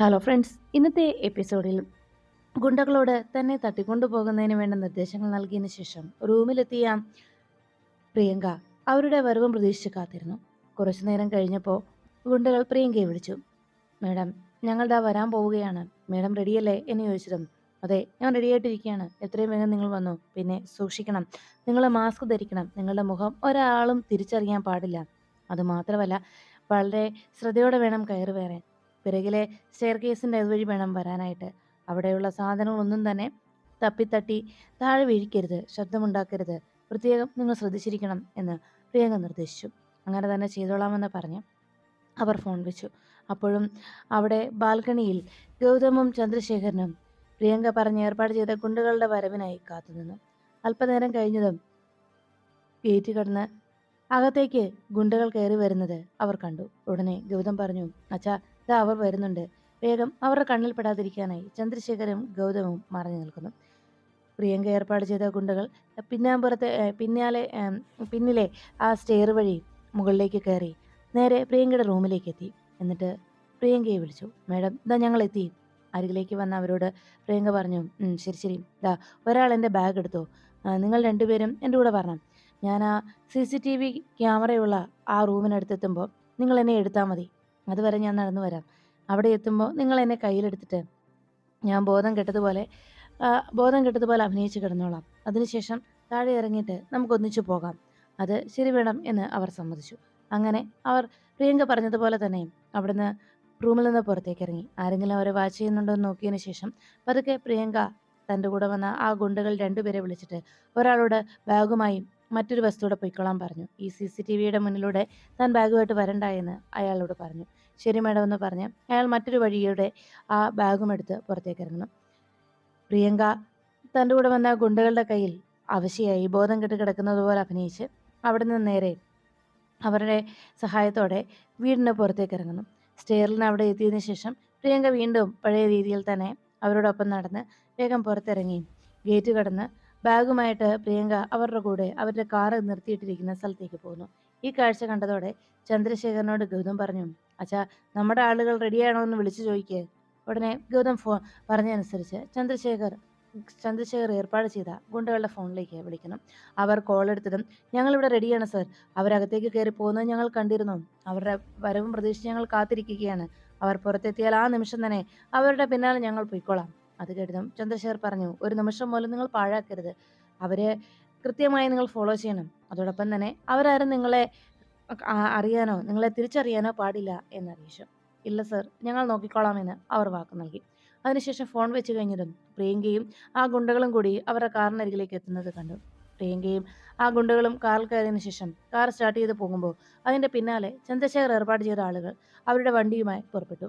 Hello friends ഇന്നത്തെ എപ്പിസോഡിൽ ഗുണ്ടകളോട് തന്നെ തട്ടിക്കൊണ്ടുപോകുന്നതിന് വേണ്ട നിർദ്ദേശങ്ങൾ നൽകിയതിന് ശേഷം റൂമിലെത്തിയ പ്രിയങ്ക അവരുടെ വരവും പ്രതീക്ഷിച്ച് കാത്തിരുന്നു. കുറച്ചു നേരം കഴിഞ്ഞപ്പോൾ ഗുണ്ടകൾ പ്രിയങ്കയെ വിളിച്ചു. മേഡം ഞങ്ങളുടെ വരാൻ പോവുകയാണ്. മേഡം റെഡിയല്ലേ? എന്ന് ചോദിച്ചതും അതെ ഞാൻ റെഡിയായിട്ടിരിക്കുകയാണ് എത്രയും വേഗം നിങ്ങൾ വന്നു. പിന്നെ സൂക്ഷിക്കണം. നിങ്ങൾ മാസ്ക് ധരിക്കണം. നിങ്ങളുടെ മുഖം ഒരാളും തിരിച്ചറിയാൻ പാടില്ല. അതുമാത്രമല്ല വളരെ ശ്രദ്ധയോടെ വേണം കയറി വരാൻ. പിറകിലെ സ്റ്റെയർ കേസിന്റെ അതുവഴി വേണം വരാനായിട്ട്. അവിടെയുള്ള സാധനങ്ങളൊന്നും തന്നെ തപ്പിത്തട്ടി താഴെ വീഴിക്കരുത് ശബ്ദമുണ്ടാക്കരുത്. പ്രത്യേകം നിങ്ങൾ ശ്രദ്ധിച്ചിരിക്കണം എന്ന് പ്രിയങ്ക നിർദ്ദേശിച്ചു. അങ്ങനെ തന്നെ ചെയ്തോളാമെന്ന് പറഞ്ഞ് അവർ ഫോൺ വെച്ചു. അപ്പോഴും അവിടെ ബാൽക്കണിയിൽ ഗൗതമും ചന്ദ്രശേഖരനും പ്രിയങ്ക പറഞ്ഞ് ഏർപ്പാട് ചെയ്ത കുണ്ടുകളുടെ വരവിനായി കാത്തുനിന്നു. അല്പനേരം കഴിഞ്ഞതും ഗേറ്റ് കടന്ന് അകത്തേക്ക് ഗുണ്ടകൾ കയറി വരുന്നത് അവർ കണ്ടു. ഉടനെ ഗൗതം പറഞ്ഞു അച്ഛാ ദാ അവർ വരുന്നുണ്ട്. വേഗം അവരുടെ കണ്ണിൽ പെടാതിരിക്കാനായി ചന്ദ്രശേഖരും ഗൗതമും മറഞ്ഞു നിൽക്കുന്നു. പ്രിയങ്ക ഏർപ്പാട് ചെയ്ത ഗുണ്ടകൾ പിന്നാമ്പുറത്തെ പിന്നാലെ പിന്നിലെ ആ സ്റ്റെയർ വഴി മുകളിലേക്ക് കയറി നേരെ പ്രിയങ്കയുടെ റൂമിലേക്ക് എത്തി. എന്നിട്ട് പ്രിയങ്കയെ വിളിച്ചു. മേഡം ഇതാ ഞങ്ങൾ എത്തി. അരികിലേക്ക് വന്ന അവരോട് പ്രിയങ്ക പറഞ്ഞു "ഉം, ശരി ശരി. ഇതാ ഒരാൾ എന്റെ ബാഗ് എടുത്തു? നിങ്ങൾ രണ്ടുപേരും എന്റെ കൂടെ വരണം. ഞാൻ ആ സി സി ടി വി ക്യാമറയുള്ള ആ റൂമിനടുത്തെത്തുമ്പോൾ നിങ്ങൾ എന്നെ എടുത്താൽ മതി. അതുവരെ ഞാൻ നടന്നു വരാം. അവിടെ എത്തുമ്പോൾ നിങ്ങൾ എന്നെ കയ്യിലെടുത്തിട്ട് ഞാൻ ബോധം കെട്ടതുപോലെ ബോധം കെട്ടതുപോലെ അഭിനയിച്ച് കിടന്നോളാം. അതിനുശേഷം താഴെ ഇറങ്ങിയിട്ട് നമുക്കൊന്നിച്ചു പോകാം. അത് ശരി വേണം എന്ന് അവർ സമ്മതിച്ചു. അങ്ങനെ അവർ പ്രിയങ്ക പറഞ്ഞതുപോലെ തന്നെ അവിടുന്ന് റൂമിൽ നിന്ന് പുറത്തേക്ക് ഇറങ്ങി. ആരെങ്കിലും അവരെ വാച്ച് ചെയ്യുന്നുണ്ടോ എന്ന് നോക്കിയതിന് ശേഷം പതുക്കെ പ്രിയങ്ക തന്റെ കൂടെ വന്ന ആ ഗുണ്ടകൾ രണ്ടുപേരെ വിളിച്ചിട്ട് ഒരാളോട് ബാഗുമായി മറ്റൊരു വസ്തുവിടെ പൊയ്ക്കൊള്ളാൻ പറഞ്ഞു. ഈ സി സി ടി വിയുടെ മുന്നിലൂടെ താൻ ബാഗുമായിട്ട് വരണ്ട എന്ന് അയാളോട് പറഞ്ഞു. ശരി മാഡം എന്ന് പറഞ്ഞ് അയാൾ മറ്റൊരു വഴിയുടെ ആ ബാഗും എടുത്ത് പുറത്തേക്ക് ഇറങ്ങണം പ്രിയങ്ക തന്റെ കൂടെ വന്ന ഗുണ്ടകളുടെ കയ്യിൽ അവശയായി ബോധം കെട്ട് കിടക്കുന്നത് പോലെ അഭിനയിച്ച് അവിടെ നിന്ന് നേരെ അവരുടെ സഹായത്തോടെ വീടിന് പുറത്തേക്ക് ഇറങ്ങുന്നു. സ്റ്റെയറിന് അവിടെ എത്തിയതിന് ശേഷം പ്രിയങ്ക വീണ്ടും പഴയ രീതിയിൽ തന്നെ അവരോടൊപ്പം നടന്ന് വേഗം പുറത്തിറങ്ങി. ഗേറ്റ് കടന്ന് ബാഗുമായിട്ട് പ്രിയങ്ക അവരുടെ കൂടെ അവരുടെ കാറ് നിർത്തിയിട്ടിരിക്കുന്ന സ്ഥലത്തേക്ക് പോകുന്നു. ഈ കാഴ്ച കണ്ടതോടെ ചന്ദ്രശേഖരനോട് ഗൗതം പറഞ്ഞു അച്ഛാ നമ്മുടെ ആളുകൾ റെഡിയാണോ എന്ന് വിളിച്ചു ചോദിക്കേ. ഉടനെ ഗൗതം ഫോൺ പറഞ്ഞതനുസരിച്ച് ചന്ദ്രശേഖർ ചന്ദ്രശേഖർ ഏർപ്പാട് ചെയ്ത ഗുണ്ടകളുടെ ഫോണിലേക്ക് വിളിക്കണം. അവർ കോൾ എടുത്തതും ഞങ്ങളിവിടെ റെഡിയാണ് സർ അവരകത്തേക്ക് കയറി പോകുന്നത് ഞങ്ങൾ കണ്ടിരുന്നു. അവരുടെ വരവും പ്രതീക്ഷിച്ച് ഞങ്ങൾ കാത്തിരിക്കുകയാണ്. അവർ പുറത്തെത്തിയാൽ ആ നിമിഷം തന്നെ അവരുടെ പിന്നാലെ ഞങ്ങൾ പൊയ്ക്കോളാം. അത് കേട്ടതും ചന്ദ്രശേഖർ പറഞ്ഞു ഒരു നിമിഷം പോലും നിങ്ങൾ പാഴാക്കരുത്. അവരെ കൃത്യമായി നിങ്ങൾ ഫോളോ ചെയ്യണം. അതോടൊപ്പം തന്നെ അവരാരും നിങ്ങളെ അറിയാനോ നിങ്ങളെ തിരിച്ചറിയാനോ പാടില്ല എന്നറിയിച്ചു ഇല്ല സർ ഞങ്ങൾ നോക്കിക്കോളാമെന്ന് അവർ വാക്ക് നൽകി. അതിനുശേഷം ഫോൺ വെച്ച് കഴിഞ്ഞതും പ്രിയങ്കയും ആ ഗുണ്ടകളും കൂടി അവരുടെ കാറിനരികിലേക്ക് എത്തുന്നത് കണ്ടു. പ്രിയങ്കയും ആ ഗുണ്ടകളും കാറിൽ കയറിയതിനു ശേഷം കാർ സ്റ്റാർട്ട് ചെയ്ത് പോകുമ്പോൾ അതിന്റെ പിന്നാലെ ചന്ദ്രശേഖർ ഏർപ്പാട് ചെയ്ത ആളുകൾ അവരുടെ വണ്ടിയുമായി പുറപ്പെട്ടു.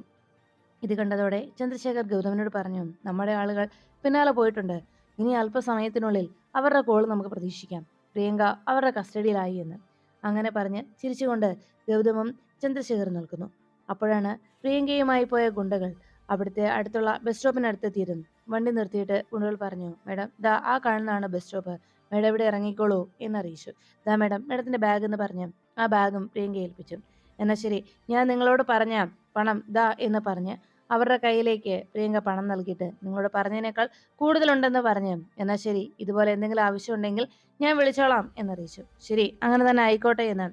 ഇത് കണ്ടതോടെ ചന്ദ്രശേഖർ ഗൗതമിനോട് പറഞ്ഞു നമ്മുടെ ആളുകൾ പിന്നാലെ പോയിട്ടുണ്ട്. ഇനി അല്പസമയത്തിനുള്ളിൽ അവരുടെ കോൾ നമുക്ക് പ്രതീക്ഷിക്കാം. പ്രിയങ്ക അവരുടെ കസ്റ്റഡിയിലായി എന്ന്. അങ്ങനെ പറഞ്ഞ് ചിരിച്ചുകൊണ്ട് ഗൗതമും ചന്ദ്രശേഖർ നിൽക്കുന്നു. അപ്പോഴാണ് പ്രിയങ്കയുമായി പോയ ഗുണ്ടകൾ അവിടുത്തെ അടുത്തുള്ള ബസ് സ്റ്റോപ്പിനടുത്തെത്തിയിരുന്നു വണ്ടി നിർത്തിയിട്ട് ഗുണ്ടകൾ പറഞ്ഞു മേഡം ദാ ആ കാണുന്നതാണ് ബസ് സ്റ്റോപ്പ് മേഡം ഇവിടെ ഇറങ്ങിക്കോളൂ എന്നറിയിച്ചു. ദാ മേഡം മേഡത്തിന്റെ ബാഗ് എന്ന് പറഞ്ഞ് ആ ബാഗും പ്രിയങ്ക ഏൽപ്പിച്ചു. എന്നാൽ ശരി ഞാൻ നിങ്ങളോട് പറഞ്ഞ പണം ദാ എന്ന് പറഞ്ഞ് അവരുടെ കയ്യിലേക്ക് പ്രിയങ്ക പണം നൽകിയിട്ട് നിങ്ങളോട് പറഞ്ഞതിനേക്കാൾ കൂടുതലുണ്ടെന്ന് പറഞ്ഞു. എന്നാൽ ശരി ഇതുപോലെ എന്തെങ്കിലും ആവശ്യമുണ്ടെങ്കിൽ ഞാൻ വിളിച്ചോളാം എന്നറിയിച്ചു. ശരി അങ്ങനെ തന്നെ ആയിക്കോട്ടെ എന്ന്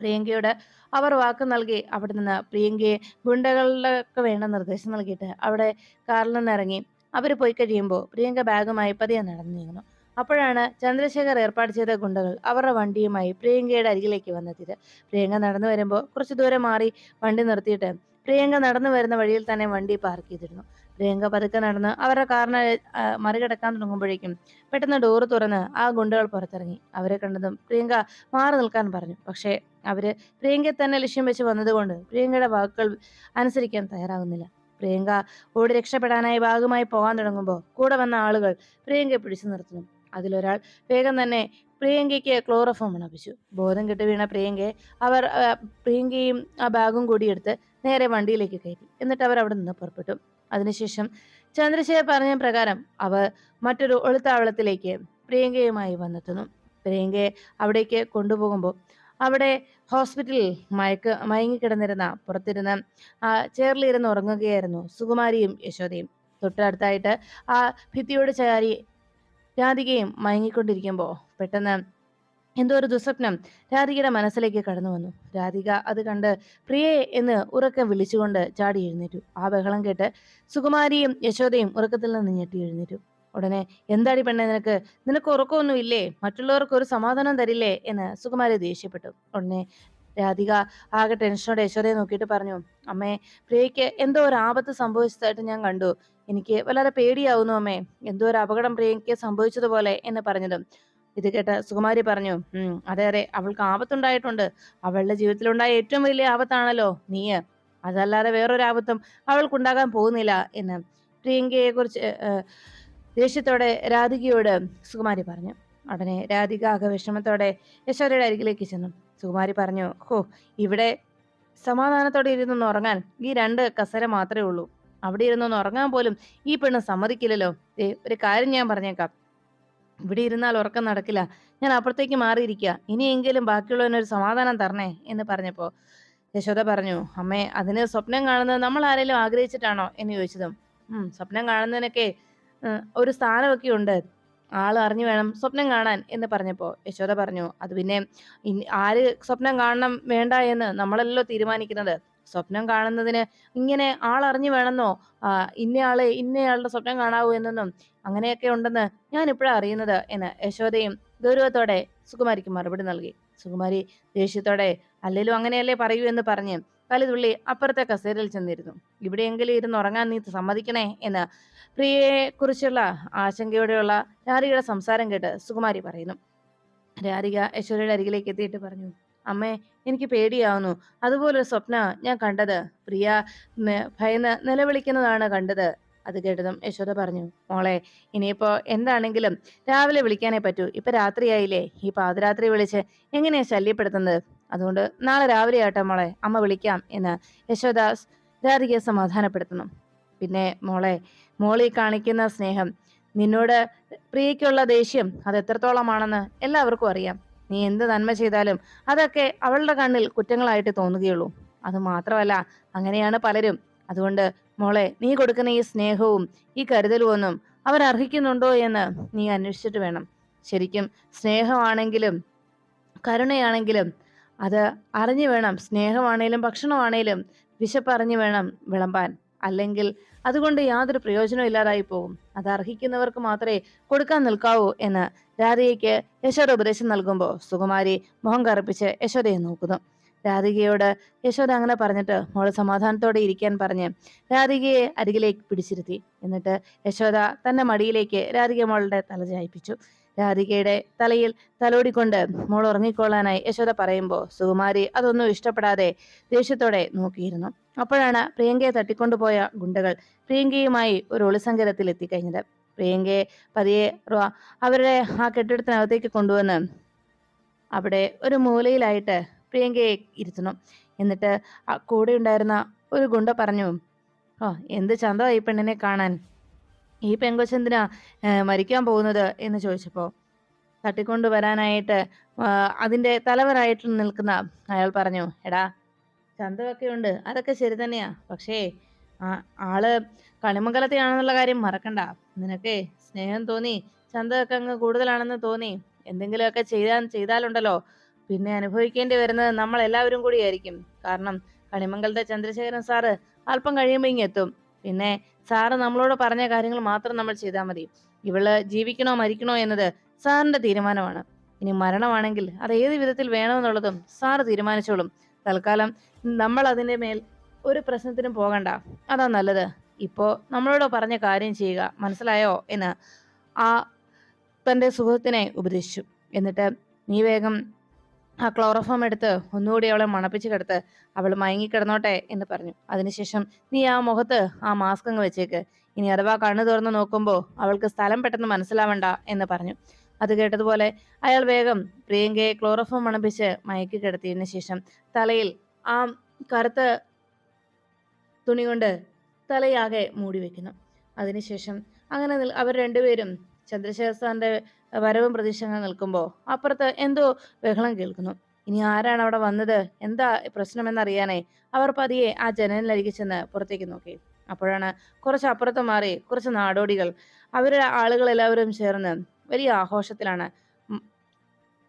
പ്രിയങ്കയോട് അവർ വാക്ക് നൽകി. അവിടെ നിന്ന് പ്രിയങ്കയെ ഗുണ്ടകളിലൊക്കെ വേണ്ട നിർദ്ദേശം നൽകിയിട്ട് അവിടെ കാറിൽ നിന്ന് ഇറങ്ങി അവർ പോയി കഴിയുമ്പോൾ പ്രിയങ്ക ബാഗുമായി പതിയെ നടന്നു നീങ്ങുന്നു അപ്പോഴാണ് ചന്ദ്രശേഖർ ഏർപ്പാട് ചെയ്ത ഗുണ്ടകൾ അവരുടെ വണ്ടിയുമായി പ്രിയങ്കയുടെ അരികിലേക്ക് വന്നെത്തിയത്. പ്രിയങ്ക നടന്നു വരുമ്പോൾ കുറച്ച് ദൂരം മാറി വണ്ടി നിർത്തിയിട്ട് പ്രിയങ്ക നടന്നു വരുന്ന വഴിയിൽ തന്നെ വണ്ടി പാർക്ക് ചെയ്തിരുന്നു. പ്രിയങ്ക പതുക്കെ നടന്ന് അവരുടെ കാറിനെ മറികടക്കാൻ തുടങ്ങുമ്പോഴേക്കും പെട്ടെന്ന് ഡോറ് തുറന്ന് ആ ഗുണ്ടകൾ പുറത്തിറങ്ങി. അവരെ കണ്ടതും പ്രിയങ്ക മാറി നിൽക്കാൻ പറഞ്ഞു. പക്ഷേ അവർ പ്രിയങ്കയെ തന്നെ ലക്ഷ്യം വെച്ച് വന്നതുകൊണ്ട് പ്രിയങ്കയുടെ വാക്കുകൾ അനുസരിക്കാൻ തയ്യാറാകുന്നില്ല. പ്രിയങ്ക ഓടി രക്ഷപ്പെടാനായി ഭാഗമായി പോകാൻ തുടങ്ങുമ്പോൾ കൂടെ വന്ന ആളുകൾ പ്രിയങ്കയെ പിടിച്ചു നിർത്തുന്നു. അതിലൊരാൾ വേഗം തന്നെ പ്രിയങ്കയ്ക്ക് ക്ലോറോഫോം മണപ്പിച്ചു ബോധം കെട്ട് വീണ പ്രിയങ്കയെ അവർ പ്രിയങ്കയും ആ ബാഗും കൂടി എടുത്ത് നേരെ വണ്ടിയിലേക്ക് കയറ്റി. എന്നിട്ട് അവർ അവിടെ നിന്ന് പുറപ്പെട്ടു. അതിനുശേഷം ചന്ദ്രശേഖർ പറഞ്ഞ പ്രകാരം അവർ മറ്റൊരു ഒളിത്താവളത്തിലേക്ക് പ്രിയങ്കയുമായി വന്നെത്തുന്നു. പ്രിയങ്കയെ അവിടേക്ക് കൊണ്ടുപോകുമ്പോൾ അവിടെ ഹോസ്പിറ്റലിൽ മയക്ക് മയങ്ങിക്കിടന്നിരുന്ന പുറത്തിരുന്ന ആ ചേറിലിരുന്ന് ഉറങ്ങുകയായിരുന്നു സുകുമാരിയും യശോദയും. തൊട്ടടുത്തായിട്ട് ആ ഭിത്തിയോട് ചാരി രാധികയും മയങ്ങിക്കൊണ്ടിരിക്കുമ്പോൾ പെട്ടെന്ന് എന്തോ ഒരു ദുസ്വപ്നം രാധികയുടെ മനസ്സിലേക്ക് കടന്നു വന്നു. രാധിക അത് കണ്ട് പ്രിയേ എന്ന് ഉറക്കം വിളിച്ചുകൊണ്ട് ചാടി എഴുന്നേറ്റു. ആ ബഹളം കേട്ട് സുകുമാരിയും യശോദയും ഉറക്കത്തിൽ നിന്ന് ഞെട്ടി എഴുന്നേറ്റു. ഉടനെ എന്താടി പെണ്ണെ നിനക്ക്? നിനക്ക് ഉറക്കമൊന്നും ഇല്ലേ മറ്റുള്ളവർക്ക് ഒരു സമാധാനം തരില്ലേ? എന്ന് സുകുമാരി ദേഷ്യപ്പെട്ടു. ഉടനെ രാധിക ആകെ ടെൻഷനോടെ യശോദയെ നോക്കിയിട്ട് പറഞ്ഞു അമ്മേ പ്രിയയ്ക്ക് എന്തോ ഒരു ആപത്ത് സംഭവിച്ചതായിട്ട് ഞാൻ കണ്ടു. എനിക്ക് വളരെ പേടിയാവുന്നു അമ്മേ. എന്തോ ഒരു അപകടം പ്രിയയ്ക്ക് സംഭവിച്ചതുപോലെ എന്ന് പറഞ്ഞതും ഇത് കേട്ട സുകുമാരി പറഞ്ഞു അതെ അതെ അവൾക്ക് ആപത്തുണ്ടായിട്ടുണ്ട്. അവളുടെ ജീവിതത്തിലുണ്ടായ ഏറ്റവും വലിയ ആപത്താണല്ലോ നീയ്. അതല്ലാതെ വേറൊരു ആപത്തും അവൾക്കുണ്ടാകാൻ പോകുന്നില്ല എന്ന് പ്രിയങ്കയെ കുറിച്ച് ദേഷ്യത്തോടെ രാധികയോട് സുകുമാരി പറഞ്ഞു. ഉടനെ രാധിക ആകെ വിഷമത്തോടെ യശോദയുടെ അരികിലേക്ക് ചെന്നു. സുകുമാരി പറഞ്ഞു ഹോ ഇവിടെ സമാധാനത്തോടെ ഇരുന്നൊന്ന് ഉറങ്ങാൻ ഈ രണ്ട് കസര മാത്രമേ ഉള്ളൂ. അവിടെ ഇരുന്നൊന്ന് ഉറങ്ങാൻ പോലും ഈ പെണ്ണ് സമ്മതിക്കില്ലല്ലോ. ഒരു കാര്യം ഞാൻ പറഞ്ഞേക്കാം. ഇവിടെ ഇരുന്നാൽ ഉറക്കം നടക്കില്ല. ഞാൻ അപ്പുറത്തേക്ക് മാറിയിരിക്കുക ഇനിയെങ്കിലും ബാക്കിയുള്ളവനൊരു സമാധാനം തരണേ എന്ന് പറഞ്ഞപ്പോൾ യശോദ പറഞ്ഞു അമ്മേ അതിന് സ്വപ്നം കാണുന്നത് നമ്മൾ ആരെങ്കിലും ആഗ്രഹിച്ചിട്ടാണോ? എന്ന് ചോദിച്ചതും സ്വപ്നം കാണുന്നതിനൊക്കെ ഒരു സ്ഥാനമൊക്കെ ഉണ്ട്. ആൾ അറിഞ്ഞു വേണം സ്വപ്നം കാണാൻ. എന്ന് പറഞ്ഞപ്പോൾ യശോദ പറഞ്ഞു അത് പിന്നെ ആര് സ്വപ്നം കാണണം വേണ്ട എന്ന് നമ്മളല്ലോ തീരുമാനിക്കുന്നത്. സ്വപ്നം കാണുന്നതിന് ഇങ്ങനെ ആളറിഞ്ഞു വേണമെന്നോ? ഇന്നയാളെ ഇന്നയാളുടെ സ്വപ്നം കാണാവൂ എന്നൊന്നും അങ്ങനെയൊക്കെ ഉണ്ടെന്ന് ഞാൻ ഇപ്പോഴാണ് അറിയുന്നത് എന്ന് യശോദയും ഗൗരവത്തോടെ സുകുമാരിക്ക് മറുപടി നൽകി. സുകുമാരി ദേഷ്യത്തോടെ അല്ലേലും അങ്ങനെയല്ലേ പറയൂ എന്ന് പറഞ്ഞ് കലിതുള്ളി അപ്പുറത്തെ കസേരയിൽ ചെന്നിരുന്നു. ഇവിടെയെങ്കിലും ഇരുന്ന് ഉറങ്ങാൻ നീ സമ്മതിക്കണേ എന്ന് പ്രിയയെ കുറിച്ചുള്ള ആശങ്കയോടെയുള്ള രാധികയുടെ സംസാരം കേട്ട് സുകുമാരി പറയുന്നു. രാധിക യശോദയുടെ അരികിലേക്ക് എത്തിയിട്ട് പറഞ്ഞു അമ്മേ എനിക്ക് പേടിയാവുന്നു. അതുപോലൊരു സ്വപ്ന ഞാൻ കണ്ടത്. പ്രിയ ഭയന്ന് നിലവിളിക്കുന്നതാണ് കണ്ടത്. അത് കേട്ടതും യശോദ പറഞ്ഞു മോളെ ഇനിയിപ്പോ എന്താണെങ്കിലും രാവിലെ വിളിക്കാനേ പറ്റൂ. ഇപ്പൊ രാത്രിയായില്ലേ. ഈ പാതിരാത്രി വിളിച്ച് എങ്ങനെയാ ശല്യപ്പെടുത്തുന്നത്? അതുകൊണ്ട് നാളെ രാവിലെ ആട്ടെ മോളെ. അമ്മ വിളിക്കാം എന്ന് യശോദാസ് രാധികയെ സമാധാനപ്പെടുത്തുന്നു. പിന്നെ മോളെ മോളി കാണിക്കുന്ന സ്നേഹം. നിന്നോട് പ്രിയയ്ക്കുള്ള ദേഷ്യം അത് എത്രത്തോളമാണെന്ന് എല്ലാവർക്കും അറിയാം. നീ എന്ത് നന്മ ചെയ്താലും അതൊക്കെ അവളുടെ കണ്ണിൽ കുറ്റങ്ങളായിട്ട് തോന്നുകയുള്ളൂ. അത് മാത്രമല്ല അങ്ങനെയാണ് പലരും. അതുകൊണ്ട് മോളെ നീ കൊടുക്കുന്ന ഈ സ്നേഹവും ഈ കരുതലും ഒന്നും അർഹിക്കുന്നുണ്ടോ എന്ന് നീ അന്വേഷിച്ചിട്ട് വേണം. ശരിക്കും സ്നേഹമാണെങ്കിലും കരുണയാണെങ്കിലും അത് അറിഞ്ഞു വേണം. സ്നേഹമാണേലും ഭക്ഷണമാണേലും വിശപ്പറിഞ്ഞു വേണം വിളമ്പാൻ. അല്ലെങ്കിൽ അതുകൊണ്ട് യാതൊരു പ്രയോജനവും ഇല്ലാതായി പോകും. അത് അർഹിക്കുന്നവർക്ക് മാത്രമേ കൊടുക്കാൻ നിൽക്കാവൂ എന്ന് രാധികയ്ക്ക് യശോദ ഉപദേശം നൽകുമ്പോൾ സുകുമാരി മുഖം കറുപ്പിച്ച് യശോദയെ നോക്കുന്നു. രാധികയോട് യശോദ അങ്ങനെ പറഞ്ഞിട്ട് മോൾ സമാധാനത്തോടെ ഇരിക്കാൻ പറഞ്ഞ് രാധികയെ അരികിലേക്ക് പിടിച്ചിരുത്തി. എന്നിട്ട് യശോദ തന്റെ മടിയിലേക്ക് രാധിക മോളുടെ തല ചായ്പിച്ചു രാധികയുടെ തലയിൽ തലോടിക്കൊണ്ട് മോൾ ഉറങ്ങിക്കൊള്ളാനായി യശോദ പറയുമ്പോൾ സുകുമാരി അതൊന്നും ഇഷ്ടപ്പെടാതെ ദേഷ്യത്തോടെ നോക്കിയിരുന്നു. അപ്പോഴാണ് പ്രിയങ്കയെ തട്ടിക്കൊണ്ടുപോയ ഗുണ്ടകൾ പ്രിയങ്കയുമായി ഒരു ഒളിസങ്കരത്തിൽ എത്തിക്കഴിഞ്ഞത്. പ്രിയങ്കയെ പതിയെ അവരുടെ ആ കെട്ടിടത്തിനകത്തേക്ക് കൊണ്ടുവന്ന് അവിടെ ഒരു മൂലയിലായിട്ട് പ്രിയങ്കയെ ഇരുത്തണം. എന്നിട്ട് കൂടെ ഉണ്ടായിരുന്ന ഒരു ഗുണ്ട പറഞ്ഞു ഓ എന്ത് ചന്തമായി പെണ്ണിനെ കാണാൻ? ഈ പെങ്കൊച്ചെന്തിനാ മരിക്കാൻ പോകുന്നത് എന്ന് ചോദിച്ചപ്പോൾ തട്ടിക്കൊണ്ട് വരാനായിട്ട് അതിന്റെ തലവനായിട്ട് നിൽക്കുന്ന അയാൾ പറഞ്ഞു എടാ ചന്തമൊക്കെ ഉണ്ട് അതൊക്കെ ശരി തന്നെയാ പക്ഷേ ആൾ കളിമംഗലത്തെയാണെന്നുള്ള കാര്യം മറക്കണ്ട. നിനക്കേ സ്നേഹം തോന്നി ചന്തമൊക്കെ അങ്ങ് കൂടുതലാണെന്ന് തോന്നി. എന്തെങ്കിലുമൊക്കെ ചെയ്താൽ ചെയ്താലുണ്ടല്ലോ. പിന്നെ അനുഭവിക്കേണ്ടി വരുന്നത് നമ്മൾ എല്ലാവരും കൂടിയായിരിക്കും. കാരണം കണിമംഗലത്തെ ചന്ദ്രശേഖരൻ സാറ് അല്പം കഴിയുമ്പോൾ ഇങ്ങെത്തും. പിന്നെ സാറ് നമ്മളോട് പറഞ്ഞ കാര്യങ്ങൾ മാത്രം നമ്മൾ ചെയ്താൽ മതി. ഇവൾ ജീവിക്കണോ മരിക്കണോ എന്നത് സാറിന്റെ തീരുമാനമാണ്. ഇനി മരണമാണെങ്കിൽ അത് ഏത് വിധത്തിൽ വേണമെന്നുള്ളതും സാറ് തീരുമാനിച്ചോളും. തൽക്കാലം നമ്മൾ അതിന്റെ മേൽ ഒരു പ്രശ്നത്തിനും പോകണ്ട. അതാ നല്ലത്. ഇപ്പോൾ നമ്മളോട് പറഞ്ഞ കാര്യം ചെയ്യുക. മനസ്സിലായോ എന്ന് ആ തന്റെ സുഹൃത്തിനെ ഉപദേശിച്ചു. എന്നിട്ട് നീ വേഗം ആ ക്ലോറോഫോം എടുത്ത് ഒന്നുകൂടി അവളെ മണപ്പിച്ച് കിടത്ത് അവൾ മയങ്ങിക്കിടന്നോട്ടെ എന്ന് പറഞ്ഞു. അതിനുശേഷം നീ ആ മുഖത്ത് ആ മാസ്ക് അങ്ങ് വെച്ചേക്ക്. ഇനി അഥവാ കണ്ണു തുറന്ന് നോക്കുമ്പോൾ അവൾക്ക് സ്ഥലം പെട്ടെന്ന് മനസ്സിലാവണ്ട എന്ന് പറഞ്ഞു. അത് കേട്ടതുപോലെ അയാൾ വേഗം പ്രിയങ്കയെ ക്ലോറോഫോം മണപ്പിച്ച് മയക്കി കിടത്തിയതിനു ശേഷം തലയിൽ ആ കറുത്ത തുണി കൊണ്ട് തലയാകെ മൂടി വെക്കുന്നു. അതിനുശേഷം അങ്ങനെ അവർ രണ്ടുപേരും ചന്ദ്രശേഖർ സാറിന്റെ വരവും പ്രതീക്ഷകൾ നിൽക്കുമ്പോ അപ്പുറത്ത് എന്തോ ബഹളം കേൾക്കുന്നു. ഇനി ആരാണ് അവിടെ വന്നത്? എന്താ പ്രശ്നം പ്രശ്നമെന്നറിയാനേ അവർ പതിയെ ആ ജനലിനരികെ ചെന്ന് പുറത്തേക്ക് നോക്കി. അപ്പോഴാണ് കുറച്ച് അപ്പുറത്ത് മാറി കുറച്ച് നാടോടികൾ അവരുടെ ആളുകൾ എല്ലാവരും ചേർന്ന് വലിയ ആഘോഷത്തിലാണ്.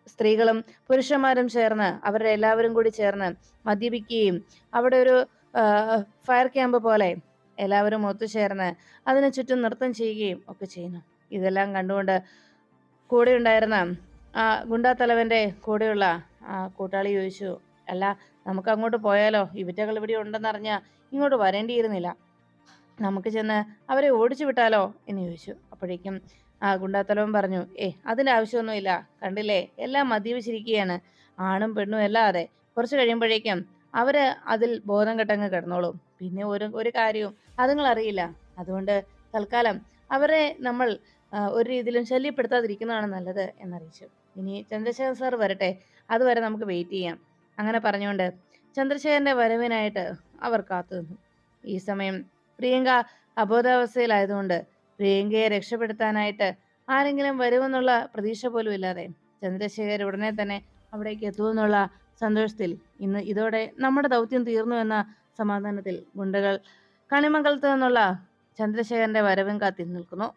സ്ത്രീകളും പുരുഷന്മാരും ചേർന്ന് അവരുടെ എല്ലാവരും കൂടി ചേർന്ന് മദ്യപിക്കുകയും അവിടെ ഒരു ഫയർ ക്യാമ്പ് പോലെ എല്ലാവരും ഒത്തുചേർന്ന് അതിനു ചുറ്റും നൃത്തം ചെയ്യുകയും ഒക്കെ ചെയ്യുന്നു. ഇതെല്ലാം കണ്ടുകൊണ്ട് കൂടെ ഉണ്ടായിരുന്ന ആ ഗുണ്ടാത്തലവന്റെ കൂടെയുള്ള ആ കൂട്ടാളി ചോദിച്ചു അല്ല നമുക്ക് അങ്ങോട്ട് പോയാലോ? ഇവറ്റകൾ ഇവിടെ ഉണ്ടെന്നറിഞ്ഞ ഇങ്ങോട്ട് വരേണ്ടിയിരുന്നില്ല. നമുക്ക് ചെന്ന് അവരെ ഓടിച്ചു വിട്ടാലോ? എന്ന് ചോദിച്ചു. അപ്പോഴേക്കും ആ ഗുണ്ടാത്തലവൻ പറഞ്ഞു ഏ അതിന്റെ ആവശ്യമൊന്നുമില്ല. കണ്ടില്ലേ? എല്ലാം മദ്യപിച്ചിരിക്കുകയാണ്. ആണും പെണ്ണും എല്ലാം അതെ കുറച്ച് കഴിയുമ്പോഴേക്കും അവർ അതിൽ ബോധം കെട്ടങ്ങ് കിടന്നോളും. പിന്നെ ഒരു ഒരു കാര്യവും അതുങ്ങൾ അറിയില്ല അതുകൊണ്ട് തൽക്കാലം അവരെ നമ്മൾ ഒരു രീതിയിലും ശല്യപ്പെടുത്താതിരിക്കുന്നതാണ് നല്ലത് എന്നറിയിച്ചു. ഇനി ചന്ദ്രശേഖർ സാർ വരട്ടെ. അതുവരെ നമുക്ക് വെയിറ്റ് ചെയ്യാം. അങ്ങനെ പറഞ്ഞുകൊണ്ട് ചന്ദ്രശേഖരന്റെ വരവിനായിട്ട് അവർ കാത്തു നിന്നു. ഈ സമയം പ്രിയങ്ക അബോധാവസ്ഥയിലായതുകൊണ്ട് പ്രിയങ്കയെ രക്ഷപ്പെടുത്താനായിട്ട് ആരെങ്കിലും വരുമെന്നുള്ള പ്രതീക്ഷ പോലും ഇല്ലാതെ ചന്ദ്രശേഖർ ഉടനെ തന്നെ അവിടേക്ക് എത്തുമെന്നുള്ള സന്തോഷത്തിൽ ഇന്ന് ഇതോടെ നമ്മുടെ ദൗത്യം തീർന്നു എന്ന സമാധാനത്തിൽ ഗുണ്ടകൾ കണിമംഗലത്ത് നിന്നുള്ള ചന്ദ്രശേഖരന്റെ വരവും കാത്തി നിൽക്കുന്നു